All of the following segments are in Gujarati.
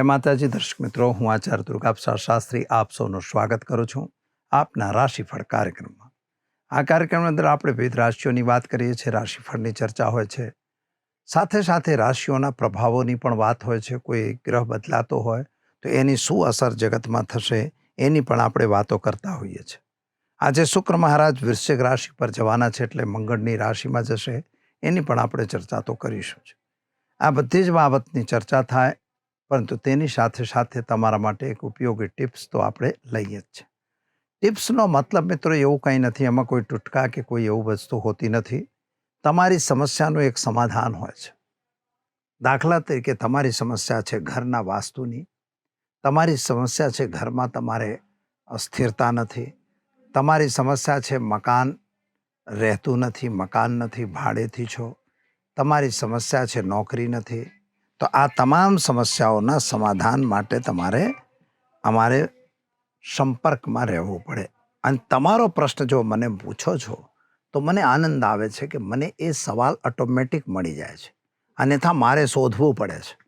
જય માતાજી, દર્શક મિત્રો, હું આચાર્ય દુર્ગાપ્સા શાસ્ત્રી, આપ સૌનું સ્વાગત કરું છું આપના રાશિફળ કાર્યક્રમમાં. આ કાર્યક્રમની અંદર આપણે વિવિધ રાશિઓની વાત કરીએ છીએ, રાશિફળની ચર્ચા હોય છે. સાથે સાથે રાશિઓના પ્રભાવોની પણ વાત હોય છે, કોઈ ગ્રહ બદલાતો હોય, તો એની શું અસર જગતમાં થશે, એની પણ આપણે વાતો કરતા હોઈએ છીએ. આજે શુક્ર મહારાજ વૃશ્ચિક રાશિ પર જવાના છે, એટલે મંગળની રાશિમાં જશે, એની પણ આપણે ચર્ચા તો કરીશું આ બધી જ બાબતની ચર્ચા થાય પરંતુ તેની સાથે સાથે તમારા માટે એક ઉપયોગી ટિપ્સ તો આપણે લઈએ જ છે. ટિપ્સનો મતલબ મિત્રો એવું કંઈ નથી, એમાં કોઈ ટૂટકા કે કોઈ એવું વસ્તુ હોતી નથી. તમારી સમસ્યાનું એક સમાધાન હોય છે. દાખલા તરીકે તમારી સમસ્યા છે ઘરના વાસ્તુની. તમારી સમસ્યા છે ઘરમાં તમારે અસ્થિરતા નથી. તમારી સમસ્યા છે મકાન રહેતું નથી, મકાન નથી, ભાડેથી છો. તમારી સમસ્યા છે નોકરી નથી. તો આ તમામ સમસ્યાઓના સમાધાન માટે તમારે અમારે સંપર્કમાં રહેવું પડે. અને તમારો પ્રશ્ન જો મને પૂછો છો, તો મને આનંદ આવે છે કે મને એ સવાલ ઓટોમેટિક મળી જાય છે. અન્યથા મારે શોધવું પડે છે.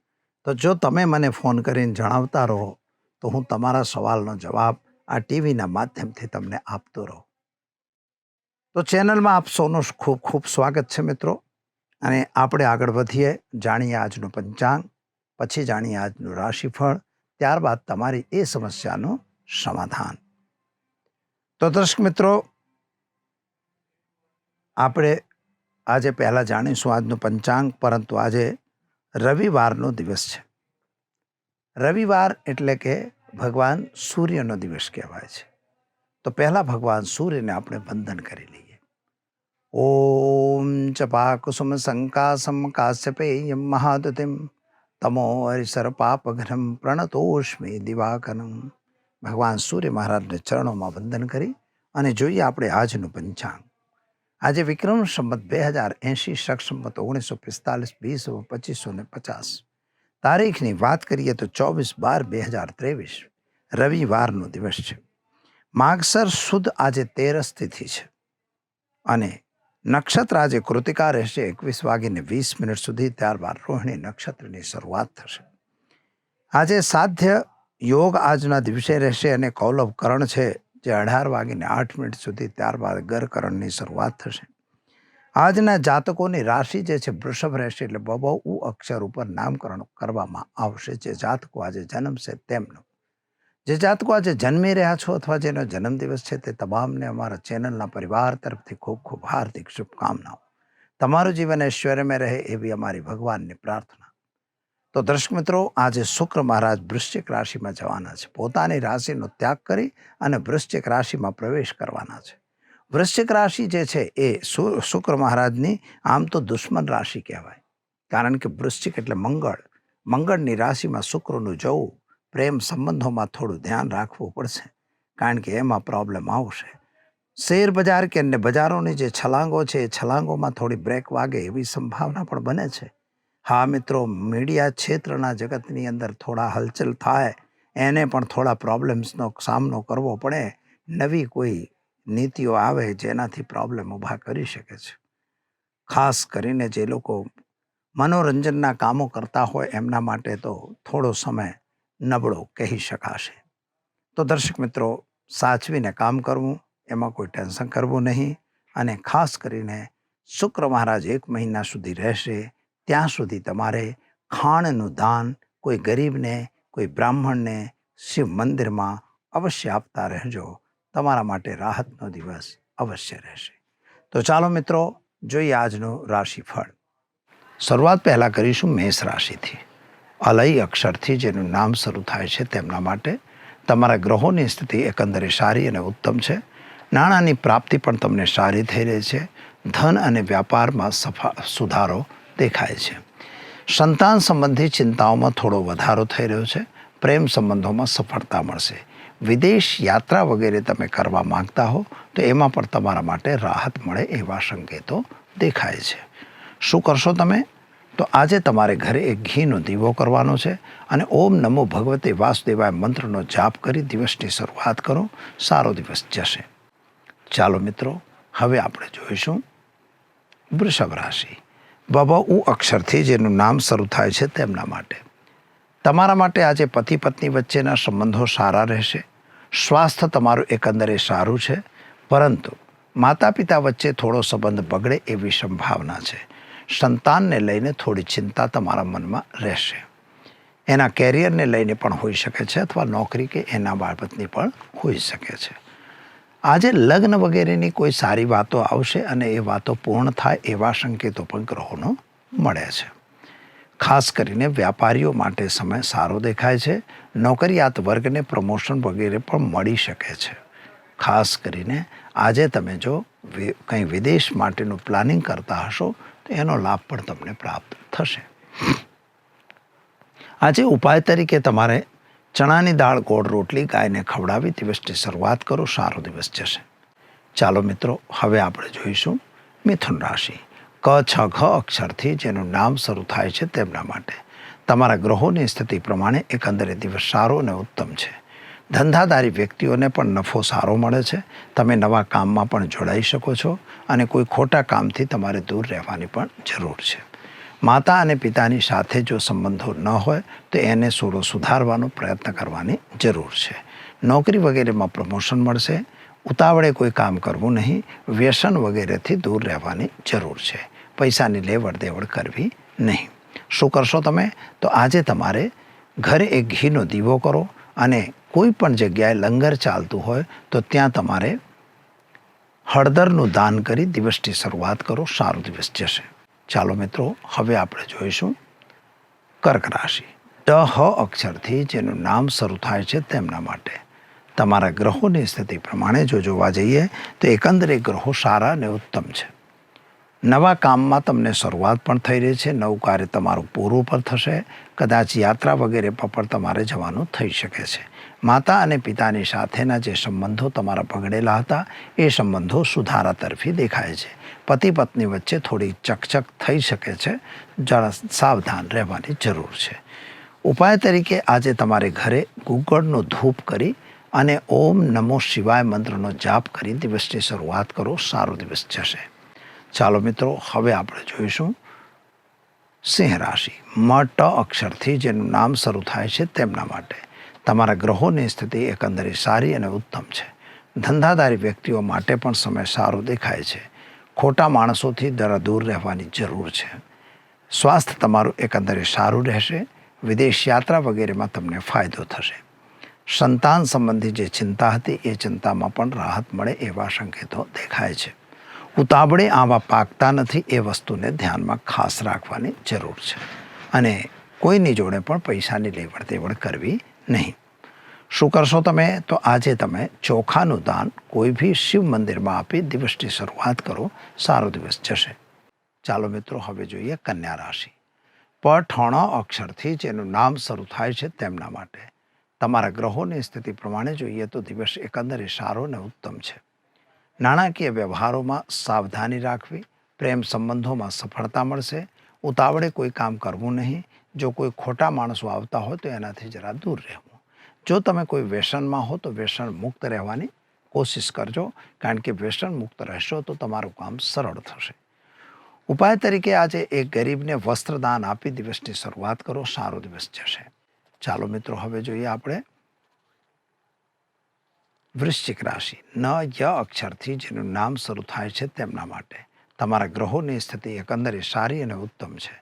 તો જો તમે મને ફોન કરીને જણાવતા રહો, તો હું તમારા સવાલનો જવાબ આ ટીવીના માધ્યમથી તમને આપતો રહું. તો ચેનલમાં આપ સૌનું ખૂબ ખૂબ સ્વાગત છે મિત્રો. અને આપણે આગળ વધીએ, જાણીએ આજનું પંચાંગ, પછી જાણીએ આજનું રાશિફળ, ત્યારબાદ તમારી એ સમસ્યાનું સમાધાન. તો દર્શક મિત્રો, આપણે આજે પહેલાં જાણીશું આજનું પંચાંગ, પરંતુ આજે રવિવારનો દિવસ છે. રવિવાર એટલે કે ભગવાન સૂર્યનો દિવસ કહેવાય છે. તો પહેલાં ભગવાન સૂર્યને આપણે વંદન કરી લઈએ. ઓમ च पाकुसुमसङ्कासं काश्यपेयं महादुतिं તમો હરિસર પાપઘ્નમ દિવાકરમ ભગવાન સૂર્ય મહારાજને ચરણોમાં વંદન કરી અને જોઈએ આપણે આજનું પંચાંગ. આજે વિક્રમ સંમત બે હજાર એંશી, શક સંમત ઓગણીસો પિસ્તાલીસ, વીસ, પચીસો ને પચાસ. તારીખની વાત કરીએ તો ચોવીસ બાર બે હજાર ત્રેવીસ, રવિવારનો દિવસ છે. માગસર સુદ આજે તેરસ તિથિ છે. અને નક્ષત્ર આજે કૃતિકા રહેશે એકવીસ વાગીને વીસ મિનિટ સુધી, ત્યારબાદ રોહિણી નક્ષત્રની શરૂઆત થશે. આજે સાધ્ય યોગ આજના દિવસે રહેશે અને કૌલભકરણ છે, જે અઢાર વાગીને આઠ મિનિટ સુધી, ત્યારબાદ ગરકરણની શરૂઆત થશે. આજના જાતકોની રાશિ જે છે, વૃષભ રહેશે એટલે બબઉ અક્ષર ઉપર નામકરણ કરવામાં આવશે. જે જાતકો આજે જન્મશે તેમનું જે જાતકો આજે જન્મી રહ્યા છો અથવા જેનો જન્મદિવસ છે તે તમામને અમારા ચેનલના પરિવાર તરફથી ખૂબ ખૂબ હાર્દિક શુભકામનાઓ. તમારું જીવન ઐશ્વર્યમય રહે એવી અમારી ભગવાનની પ્રાર્થના. તો દર્શક મિત્રો, આજે શુક્ર મહારાજ વૃશ્ચિક રાશિમાં જવાના છે. પોતાની રાશિનો ત્યાગ કરી અને વૃશ્ચિક રાશિમાં પ્રવેશ કરવાના છે. વૃશ્ચિક રાશિ જે છે એ શુક્ર મહારાજની આમ તો દુશ્મન રાશિ કહેવાય. કારણ કે વૃશ્ચિક એટલે મંગળ. મંગળની રાશિમાં શુક્રનું જવું પ્રેમ સંબંધોમાં થોડું ધ્યાન રાખવું પડશે, કારણ કે એમાં પ્રોબ્લેમ આવશે. શેર બજાર કે અન્ય બજારોની જે છલાંગો છે, એ છલાંગોમાં થોડી બ્રેક વાગે એવી સંભાવના પણ બને છે. હા મિત્રો મીડિયા ક્ષેત્રના જગતની અંદર થોડા હલચલ થાય, એને પણ થોડા પ્રોબ્લેમ્સનો સામનો કરવો પડે. નવી કોઈ નીતિઓ આવે જેનાથી પ્રોબ્લેમ ઊભા કરી શકે છે. ખાસ કરીને જે લોકો મનોરંજનના કામો કરતા હોય, એમના માટે તો થોડો સમય નબળો કહી શકાશે. તો દર્શક મિત્રો, સાચવીને કામ કરવું, એમાં કોઈ ટેન્શન કરવું નહીં અને ખાસ કરીને શુક્ર મહારાજ એક મહિના સુધી રહેશે, ત્યાં સુધી તમારે ખાણનું દાન કોઈ ગરીબને, કોઈ બ્રાહ્મણને શિવ મંદિરમાં અવશ્ય આપતા રહેજો. તમારા માટે રાહતનો દિવસ અવશ્ય રહેશે. તો ચાલો મિત્રો, જોઈએ આજનું રાશિફળ. શરૂઆત પહેલાં કરીશું મેષ રાશિથી. અલય અક્ષરથી જેનું નામ શરૂ થાય છે તેમના માટે. તમારા ગ્રહોની સ્થિતિ એકંદરે સારી અને ઉત્તમ છે. નાણાંની પ્રાપ્તિ પણ તમને સારી થઈ રહી છે. ધન અને વ્યાપારમાં સફા, સુધારો દેખાય છે. સંતાન સંબંધી ચિંતાઓમાં થોડો વધારો થઈ રહ્યો છે. પ્રેમ સંબંધોમાં સફળતા મળશે. વિદેશ યાત્રા વગેરે તમે કરવા માંગતા હો, તો એમાં પણ તમારા માટે રાહત મળે એવા સંકેતો દેખાય છે. શું કરશો તમે? તો આજે તમારે ઘરે એક ઘીનો દીવો કરવાનો છે અને ઓમ નમો ભગવતે વાસુદેવાય મંત્રનો જાપ કરી દિવસની શરૂઆત કરો. સારો દિવસ જશે. ચાલો મિત્રો, હવે આપણે જોઈશું વૃષભ રાશિ. બાબા, ઉ અક્ષરથી જેનું નામ શરૂ થાય છે તેમના માટે. તમારા માટે આજે પતિ પત્ની વચ્ચેના સંબંધો સારા રહેશે. સ્વાસ્થ્ય તમારું એકંદરે સારું છે. પરંતુ માતા પિતા વચ્ચે થોડો સંબંધ બગડે એવી સંભાવના છે. સંતાનને લઈને થોડી ચિંતા તમારા મનમાં રહેશે. એના કેરિયરને લઈને પણ હોઈ શકે છે અથવા નોકરી કે એના બાબતની પણ હોઈ શકે છે. આજે લગ્ન વગેરેની કોઈ સારી વાતો આવશે અને એ વાતો પૂર્ણ થાય એવા સંકેતો પણ ગ્રહોનો મળે છે. ખાસ કરીને વ્યાપારીઓ માટે સમય સારો દેખાય છે, નોકરિયાત વર્ગને પ્રમોશન વગેરે પણ મળી શકે છે. ખાસ કરીને આજે તમે જો કંઈ વિદેશ માટેનું પ્લાનિંગ કરતા હશો એનો લાભ પણ તમને પ્રાપ્ત થશે. આજે ઉપાય તરીકે તમારે ચણાની દાળ ગોળ રોટલી ગાયને ખવડાવી દિવસની શરૂઆત કરો, સારો દિવસ જશે. ચાલો મિત્રો, હવે આપણે જોઈશું મિથુન રાશિ. ક, છ, ઘ અક્ષરથી જેનું નામ શરૂ થાય છે તેમના માટે. તમારા ગ્રહોની સ્થિતિ પ્રમાણે એકંદરે દિવસ સારો અને ઉત્તમ છે. ધંધાદારી વ્યક્તિઓને પણ નફો સારો મળે છે. તમે નવા કામમાં પણ જોડાઈ શકો છો અને કોઈ ખોટા કામથી તમારે દૂર રહેવાની પણ જરૂર છે. માતા અને પિતાની સાથે જો સંબંધો ન હોય, તો એને સોડો સુધારવાનો પ્રયત્ન કરવાની જરૂર છે. નોકરી વગેરેમાં પ્રમોશન મળશે. ઉતાવળે કોઈ કામ કરવું નહીં. વ્યસન વગેરેથી દૂર રહેવાની જરૂર છે. પૈસાની લેવડ દેવડ કરવી નહીં. શું કરશો તમે? તો આજે તમારે ઘરે એક ઘીનો દીવો કરો અને કોઈ પણ જગ્યાએ લંગર ચાલતું હોય તો ત્યાં તમારે હળદરનું દાન કરી દિવસની શરૂઆત કરો, સારો દિવસ જશે. ચાલો મિત્રો, હવે આપણે જોઈશું કર્ક રાશિ. ડ, હ અક્ષરથી જેનું નામ શરૂ થાય છે તેમના માટે. તમારા ગ્રહોની સ્થિતિ પ્રમાણે જો જોવા જઈએ તો એકંદરે ગ્રહો સારા અને ઉત્તમ છે. નવા કામમાં તમને શરૂઆત પણ થઈ રહી છે, નવું કાર્ય તમારું પૂરું પણ થશે. કદાચ યાત્રા વગેરે પર પણ તમારે જવાનું થઈ શકે છે. માતા અને પિતાની સાથેના જે સંબંધો તમારા બગડેલા હતા, એ સંબંધો સુધારા તરફી દેખાય છે. પતિ પત્ની વચ્ચે થોડી ચકચક થઈ શકે છે. જરા સાવધાન રહેવાની જરૂર છે. ઉપાય તરીકે આજે તમારે ઘરે ગુગળનો ધૂપ કરી અને ઓમ નમો શિવાય મંત્રનો જાપ કરી દિવસની શરૂઆત કરો. સારો દિવસ જશે. ચાલો મિત્રો, હવે આપણે જોઈશું સિંહ રાશિ. મ ટ અક્ષરથી જેનું નામ શરૂ થાય છે તેમના માટે. તમારા ગ્રહોની સ્થિતિ એકંદરે સારી અને ઉત્તમ છે. ધંધાદારી વ્યક્તિઓ માટે પણ સમય સારો દેખાય છે. ખોટા માણસોથી જરા દૂર રહેવાની જરૂર છે. સ્વાસ્થ્ય તમારું એકંદરે સારું રહેશે. વિદેશ યાત્રા વગેરેમાં તમને ફાયદો થશે. સંતાન સંબંધી જે ચિંતા હતી, એ ચિંતામાં પણ રાહત મળે એવા સંકેતો દેખાય છે. ઉતાવળે આવા પાકતા નથી એ વસ્તુને ધ્યાનમાં ખાસ રાખવાની જરૂર છે. અને કોઈની જોડે પણ પૈસાની લેવડ દેવડ કરવી નહીં. શું કરશો તમે? તો આજે તમે ચોખાનું દાન કોઈ બી શિવ મંદિરમાં આપી દિવસની શરૂઆત કરો. સારો દિવસ જશે. ચાલો મિત્રો, હવે જોઈએ કન્યા રાશિ. પઠણ અક્ષરથી જેનું નામ શરૂ થાય છે તેમના માટે. તમારા ગ્રહોની સ્થિતિ પ્રમાણે જોઈએ તો દિવસ એકંદરે સારો અને ઉત્તમ છે. નાણાકીય વ્યવહારોમાં સાવધાની રાખવી, પ્રેમ સંબંધોમાં સફળતા મળશે, ઉતાવળે કોઈ કામ કરવું નહીં જો કોઈ ખોટા માણસો આવતા હોય તો એનાથી જરા દૂર રહેવું. જો તમે કોઈ વ્યસનમાં હો તો વ્યસન મુક્ત રહેવાની કોશિશ કરજો, કારણ કે વ્યસન મુક્ત રહેશો તો તમારું કામ સરળ થશે. ઉપાય તરીકે આજે એક ગરીબને વસ્ત્રદાન આપી દિવસની શરૂઆત કરો, સારો દિવસ જશે. ચાલો મિત્રો, હવે જોઈએ આપણે વૃશ્ચિક રાશિ. ન ય અક્ષરથી જેનું નામ શરૂ થાય છે તેમના માટે. તમારા ગ્રહોની સ્થિતિ એકંદરે સારી અને ઉત્તમ છે.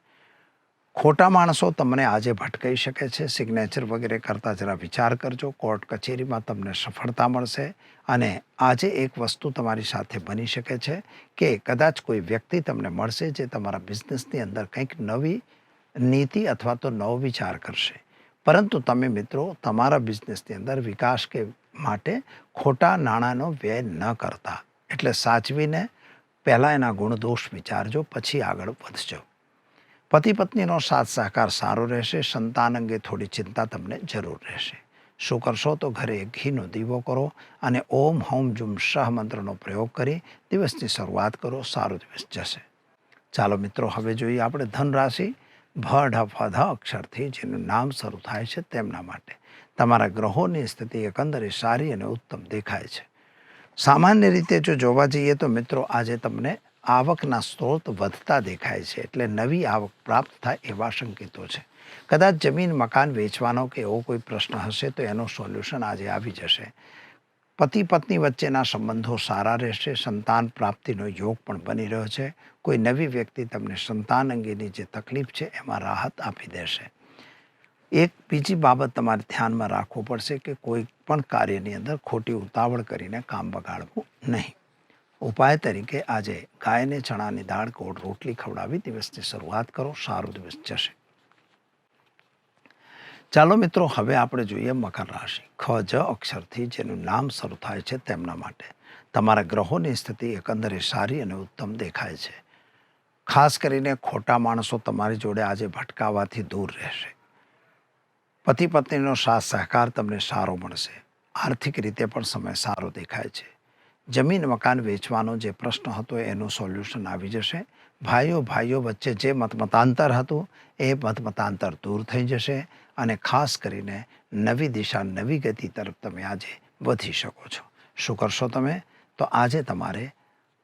ખોટા માણસો તમને આજે ભટકાઈ શકે છે સિગ્નેચર વગેરે કરતાં જરા વિચાર કરજો કોર્ટ કચેરીમાં તમને સફળતા મળશે અને આજે એક વસ્તુ તમારી સાથે બની શકે છે કે કદાચ કોઈ વ્યક્તિ તમને મળશે જે તમારા બિઝનેસની અંદર કંઈક નવી નીતિ અથવા તો નવો વિચાર કરશે. પરંતુ તમે મિત્રો તમારા બિઝનેસની અંદર વિકાસ કે માટે ખોટા નાણાંનો વ્યય ન કરતા. એટલે સાચવીને પહેલાં એના ગુણદોષ વિચારજો, પછી આગળ વધજો. પતિ પત્નીનો સાથ સહકાર સારો રહેશે, સંતાન અંગે થોડી ચિંતા તમને જરૂર રહેશે. શું કરશો તો ઘરે ઘીનો દીવો કરો અને ઓમ હોમ જુમ શાહ મંત્રનો પ્રયોગ કરી દિવસની શરૂઆત કરો, સારો દિવસ જશે. ચાલો મિત્રો, હવે જોઈએ આપણે ધન રાશિ ભ, ઢ, ફ અક્ષરથી જેનું નામ શરૂ થાય છે તેમના માટે. તમારા ગ્રહોની સ્થિતિ એકંદરે સારી અને ઉત્તમ દેખાય છે. સામાન્ય રીતે જો જોવા જઈએ તો મિત્રો, આજે તમને આવકના સ્ત્રોત વધતા દેખાય છે એટલે નવી આવક પ્રાપ્ત થાય એવા સંકેતો છે. કદાચ જમીન, મકાન વેચવાનો કે એવો કોઈ પ્રશ્ન હશે તો એનો સોલ્યુશન આજે આવી જશે. પતિ પત્ની વચ્ચેના સંબંધો સારા રહેશે, સંતાન પ્રાપ્તિનો યોગ પણ બની રહ્યો છે. કોઈ નવી વ્યક્તિ તમને સંતાન અંગેની જે તકલીફ છે એમાં રાહત આપી દેશે. એક બીજી બાબત તમારે ધ્યાનમાં રાખવું પડશે કે કોઈ પણ કાર્યની અંદર ખોટી ઉતાવળ કરીને કામ બગાડવું નહીં. ઉપાય તરીકે આજે ગાયને, ચણાની દાળ કોડ રોટલી ખવડાવી દિવસની શરૂઆત કરો. સારો દિવસ જશે. ચાલો મિત્રો, હવે આપણે જોઈએ મકર રાશિ. ખ, જ અક્ષરથી જેનું નામ શરૂ થાય છે તેમના માટે. તમારા ગ્રહોની સ્થિતિ એકંદરે સારી અને ઉત્તમ દેખાય છે. ખાસ કરીને ખોટા માણસો તમારી જોડે આજે ભટકાવાથી દૂર રહેશે. પતિ પત્નીનો સાથ સહકાર તમને સારો મળશે. આર્થિક રીતે પણ સમય સારો દેખાય છે. જમીન મકાન વેચવાનો જે પ્રશ્ન હતો એનું સોલ્યુશન આવી જશે. ભાઈઓ ભાઈઓ વચ્ચે જે મતમતાંતર હતું એ મતમતાંતર દૂર થઈ જશે અને ખાસ કરીને નવી દિશા, નવી ગતિ તરફ તમે આજે વધી શકો છો. શું કરશો તમે? તો આજે તમારે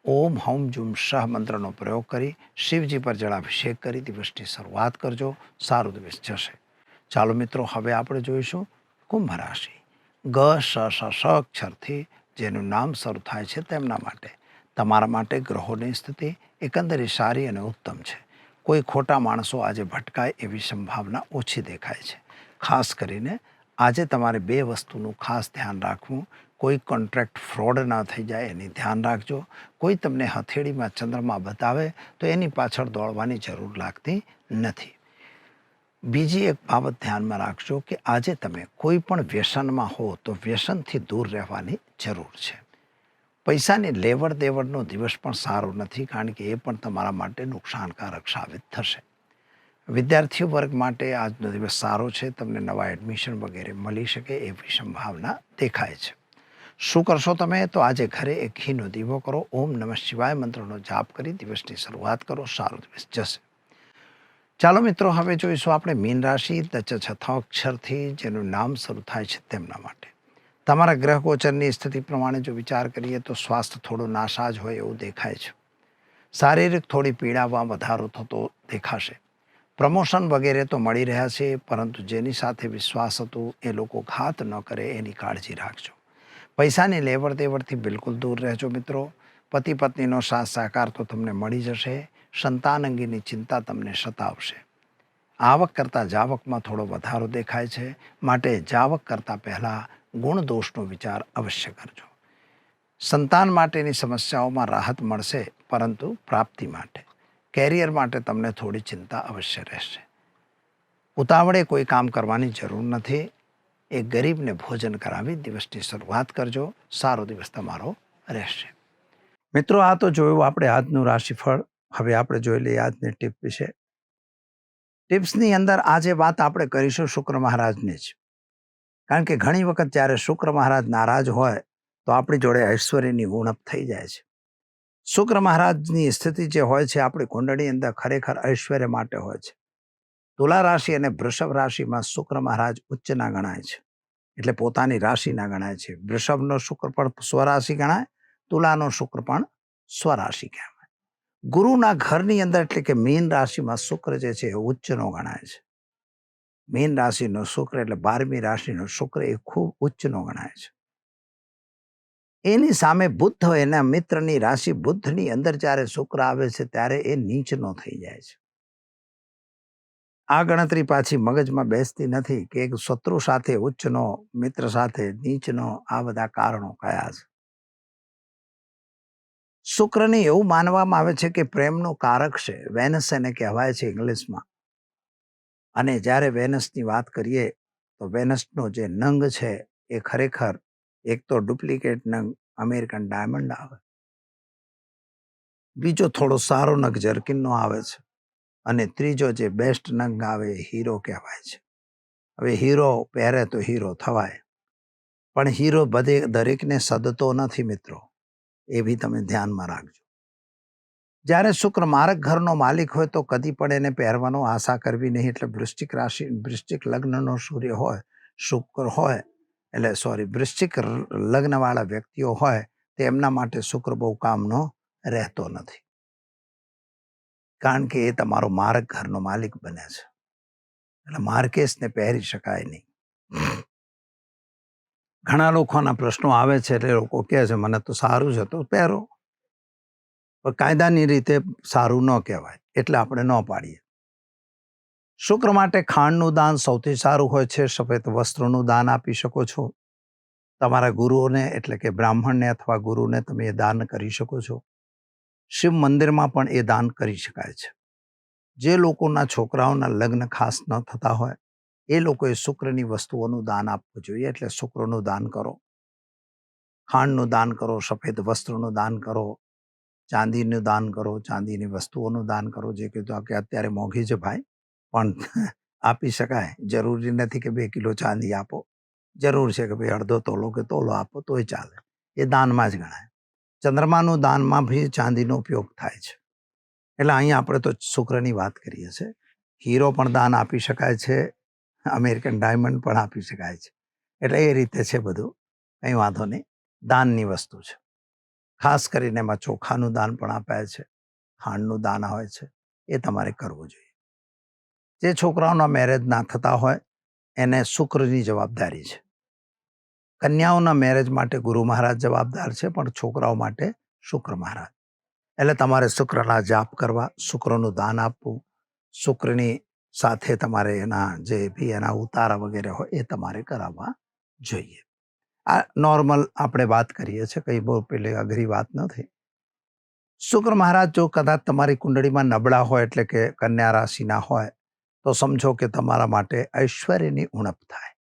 ઓમ હોમ જુમ શાહ મંત્રનો પ્રયોગ કરી, શિવજી પર જળાભિષેક કરી દિવસની શરૂઆત કરજો. સારો દિવસ જશે. ચાલો મિત્રો, હવે આપણે જોઈશું કુંભ રાશિ. ગ, સ સ અક્ષરથી જેનું નામ શરૂ થાય છે તેમના માટે. તમારા માટે ગ્રહોની સ્થિતિ એકંદરે સારી અને ઉત્તમ છે. કોઈ ખોટા માણસો આજે ભટકાય એવી સંભાવના ઓછી દેખાય છે. ખાસ કરીને આજે તમારે બે વસ્તુનું ખાસ ધ્યાન રાખવું. કોઈ કોન્ટ્રાક્ટ ફ્રોડ ના થઈ જાય એની ધ્યાન રાખજો. કોઈ તમને હથેળીમાં ચંદ્રમાં બતાવે તો એની પાછળ દોડવાની જરૂર લાગતી નથી. બીજી એક બાબત ધ્યાનમાં રાખજો કે આજે તમે કોઈ પણ વ્યસનમાં હો તો વ્યસનથી દૂર રહેવાની જરૂર છે. પૈસાની લેવડ દેવડનો દિવસ પણ સારો નથી કારણ કે એ પણ તમારા માટે નુકસાનકારક સાબિત થશે. વિદ્યાર્થીઓ વર્ગ માટે આજનો દિવસ સારો છે, તમને નવા એડમિશન વગેરે મળી શકે એવી સંભાવના દેખાય છે. શું કરશો તમે? તો આજે ઘરે એક ઘીનો દીવો કરો, ઓમ નમઃ શિવાય મંત્રનો જાપ કરી દિવસની શરૂઆત કરો, સારો દિવસ જશે. ચાલો મિત્રો, હવે જોઈશું આપણે મીન રાશિ છઠ્ઠા અક્ષરથી જેનું નામ શરૂ થાય છે તેમના માટે. તમારા ગ્રહ ગોચરની સ્થિતિ પ્રમાણે જો વિચાર કરીએ તો સ્વાસ્થ્ય થોડું નાસાજ હોય એવું દેખાય છે. શારીરિક થોડી પીડામાં વધારો થતો દેખાશે. પ્રમોશન વગેરે તો મળી રહ્યા છે, પરંતુ જેની સાથે વિશ્વાસ હતો એ લોકો ઘાત ન કરે એની કાળજી રાખજો. પૈસાની લેવડ દેવડથી બિલકુલ દૂર રહેજો મિત્રો. પતિ પત્નીનો સાથ સહકાર તો તમને મળી જશે. સંતાન અંગેની ચિંતા તમને સતાવશે. આવક કરતાં જાવકમાં થોડો વધારો દેખાય છે. માટે જાવક કરતાં પહેલાં ગુણ દોષનો વિચાર અવશ્ય કરજો. સંતાન માટેની સમસ્યાઓમાં રાહત મળશે, પરંતુ પ્રાપ્તિ માટે. કેરિયર માટે તમને થોડી ચિંતા અવશ્ય રહેશે. ઉતાવળે કોઈ કામ કરવાની જરૂર નથી. એ ગરીબને ભોજન કરાવી દિવસની શરૂઆત કરજો. સારો દિવસ તમારો રહેશે. મિત્રો, આ તો જોયું આપણે આજનું રાશિફળ. હવે આપણે જોઈ લઈએ આજની ટીપ વિશે. ટિપ્સની અંદર આજે વાત આપણે કરીશું શુક્ર મહારાજની જ. કારણ કે ઘણી વખત જ્યારે શુક્ર મહારાજ નારાજ હોય, તો આપણી જોડે ઐશ્વર્યની ઉણપ થઈ જાય છે. શુક્ર મહારાજની સ્થિતિ જે હોય છે, આપણી કુંડળી અંદર ખરેખર ઐશ્વર્ય માટે હોય છે. તુલા રાશિ અને વૃષભ રાશિમાં શુક્ર મહારાજ ઉચ્ચના ગણાય છે. એટલે પોતાની રાશિના ગણાય છે. વૃષભનો શુક્ર પણ સ્વરાશિ ગણાય, તુલાનો શુક્ર પણ સ્વરાશિ કહેવાય ગુરુના ઘરની અંદર એટલે કે મીન રાશિમાં શુક્ર જે છે એ ઉચ્ચનો ગણાય છે. મીન રાશિનો શુક્ર એટલે બારમી રાશિનો શુક્ર એ ખૂબ ઉચ્ચનો ગણાય છે. એની સામે બુદ્ધ એના મિત્રની રાશિ બુદ્ધની અંદર જ્યારે શુક્ર આવે છે ત્યારે એ નીચનો થઈ જાય છે. આ ગણતરી પાછી મગજમાં બેસતી નથી કે એક શત્રુ સાથે, ઉચ્ચનો, મિત્ર સાથે, નીચનો આ બધા કારણો કયા છે. શુક્રને એવું માનવામાં આવે છે કે પ્રેમનું કારક છે. વેનસ એને કહેવાય છે ઇંગ્લિશમાં. અને જ્યારે વેનસની વાત કરીએ તો વેનસનો જે નંગ છે એ ખરેખર એક તો ડુપ્લિકેટ નંગ, અમેરિકન ડાયમંડ આવે. બીજો થોડો સારો નંગ જર્કિનનો આવે છે. અને ત્રીજો જે બેસ્ટ નંગ આવે એ હીરો કહેવાય છે. હવે હીરો પહેરે તો હીરો થવાય. પણ હીરો બધે દરેકને સદતો નથી મિત્રો. એ બી તમે ધ્યાનમાં રાખજો. જ્યારે શુક્ર મારક ઘરનો માલિક હોય તો કદી પણ એને પહેરવાનો આશા કરવી નહીં. એટલે વૃશ્ચિક રાશિ, વૃશ્ચિક લગ્નનો સૂર્ય હોય, શુક્ર હોય, એટલે સોરી વૃશ્ચિક લગ્નવાળા વ્યક્તિઓ હોય તો એમના માટે શુક્ર બહુ કામનો રહેતો નથી. કારણ કે એ તમારો મારક ઘરનો માલિક બને છે. એટલે માર્કેશને પહેરી શકાય નહીં. ઘણા લોકોના પ્રશ્નો આવે છે એટલે લોકો કહે છે, મને તો સારું છે, તો પહેરો. પણ કાયદાની રીતે સારું ન કહેવાય, એટલે આપણે ન પાડીએ. શુક્ર માટે ખાંડનું દાન સૌથી સારું હોય છે. સફેદ વસ્ત્રોનું દાન આપી શકો છો. તમારા ગુરુઓને, એટલે કે બ્રાહ્મણને અથવા ગુરુને તમે એ દાન કરી શકો છો. શિવ મંદિરમાં પણ એ દાન કરી શકાય છે. જે લોકોના છોકરાઓના લગ્ન ખાસ ન થતા હોય એ લોકોએ શુક્રની વસ્તુઓનું દાન આપવું જોઈએ. એટલે શુક્રનું દાન કરો. ખાંડનું દાન કરો, સફેદ વસ્ત્રનું દાન કરો, ચાંદીનું દાન કરો, ચાંદીની વસ્તુઓનું દાન કરો. જે કીધું કે અત્યારે મોંઘી છે ભાઈ, પણ આપી શકાય. જરૂરી નથી કે બે કિલો ચાંદી આપો. જરૂર છે કે ભાઈ અડધો તોલો કે તોલો આપો, તોય ચાલે. એ દાનમાં જ ગણાય. ચંદ્રમાનું દાનમાં બી ચાંદીનો ઉપયોગ થાય છે. એટલે અહીંયા આપણે તો શુક્રની વાત કરીએ છીએ. હીરો પણ દાન આપી શકાય છે. અમેરિકન ડાયમંડ પણ આપી શકાય છે. એટલે એ રીતે છે બધું. કંઈ વાંધો નહીં. દાનની વસ્તુ છે. ખાસ કરીને એમાં ચોખાનું દાન પણ આપે છે. ખાંડનું દાન હોય છે. એ તમારે કરવું જોઈએ. જે છોકરાઓના મેરેજ ના થતા હોય, એને શુક્રની જવાબદારી છે. કન્યાઓના મેરેજ માટે ગુરુ મહારાજ જવાબદાર છે, પણ છોકરાઓ માટે શુક્ર મહારાજ. એટલે તમારે શુક્રના જાપ કરવા, શુક્રનું દાન આપવું, શુક્રની સાથે તમારે એના જે બી એના ઉતારા વગેરે હોય એ તમારે કરાવવા જોઈએ. આ નોર્મલ આપણે વાત કરીએ છીએ, કંઈ બહુ પેલી અઘરી વાત નથી શુક્ર મહારાજ જો કદાચ તમારી કુંડળીમાં નબળા હોય એટલે કે કન્યા રાશિના હોય, તો સમજો કે તમારા માટે ઐશ્વર્યની ઉણપ થાય.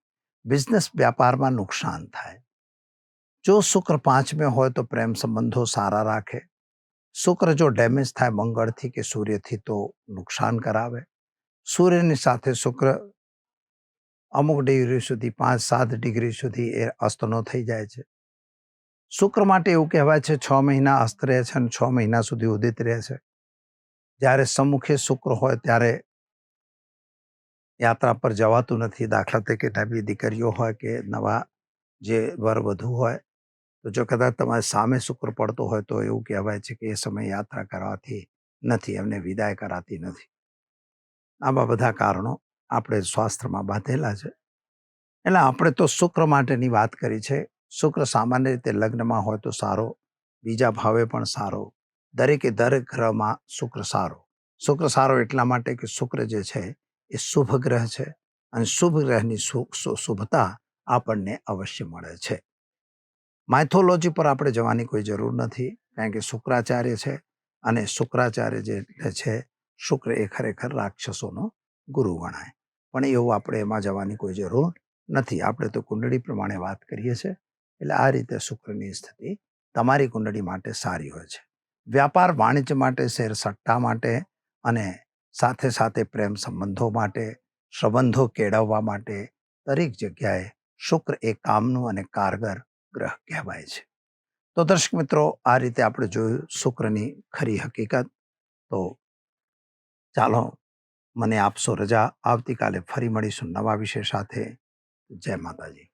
બિઝનેસ વ્યાપારમાં નુકસાન થાય. જો શુક્ર પાંચમે હોય તો પ્રેમ સંબંધો સારા રાખે. શુક્ર જો ડેમેજ થાય મંગળથી કે સૂર્યથી તો નુકસાન કરાવે. સૂર્યની સાથે શુક્ર અમુક ડિગ્રી સુધી, પાંચ સાત ડિગ્રી સુધી એ અસ્તનો થઈ જાય છે. શુક્ર માટે એવું કહેવાય છે, છ મહિના અસ્ત રહે છે અને છ મહિના સુધી ઉદિત રહે છે. જ્યારે સમ્મુખે શુક્ર હોય ત્યારે યાત્રા પર જવાતું નથી. દાખલા તરીકે નવી દીકરીઓ હોય કે નવા જે વર વધુ હોય, તો જો કદાચ તમારે સામે શુક્ર પડતો હોય તો એવું કહેવાય છે કે એ સમયે યાત્રા કરવાથી નથી, એમને વિદાય કરાતી નથી. આવા બધા કારણો આપણે સ્વાસ્થ્યમાં બાંધેલા છે. એટલે આપણે તો શુક્ર માટેની વાત કરી છે. શુક્ર સામાન્ય રીતે લગ્નમાં હોય તો સારો, બીજા ભાવે પણ સારો. દરેકે દરેક ગ્રહમાં શુક્ર સારો. શુક્ર સારો એટલા માટે કે શુક્ર જે છે એ શુભ ગ્રહ છે અને શુભ ગ્રહની શુભતા આપણને અવશ્ય મળે છે. માઇથોલોજી પર આપણે જવાની કોઈ જરૂર નથી કારણ કે શુક્રાચાર્ય છે અને શુક્રાચાર્ય જે છે શુક્ર એ ખરેખર રાક્ષસોનો ગુરુ ગણાય. પણ એવું આપણે એમાં જવાની કોઈ જરૂર નથી. આપણે તો કુંડળી પ્રમાણે વાત કરીએ છીએ. એટલે આ રીતે શુક્રની સ્થિતિ તમારી કુંડળી માટે સારી હોય છે. વ્યાપાર વાણિજ્ય માટે, શેર સટ્ટા માટે અને સાથે સાથે પ્રેમ સંબંધો માટે, સંબંધો કેળવવા માટે દરેક જગ્યાએ શુક્ર એ કામનું અને કારગર ગ્રહ કહેવાય છે. તો દર્શક મિત્રો, આ રીતે આપણે જોયું શુક્રની ખરી હકીકત. તો ચાલો મને આપશો રજા. આવતીકાલે ફરી મળીશું નવા વિષય સાથે. જય માતાજી.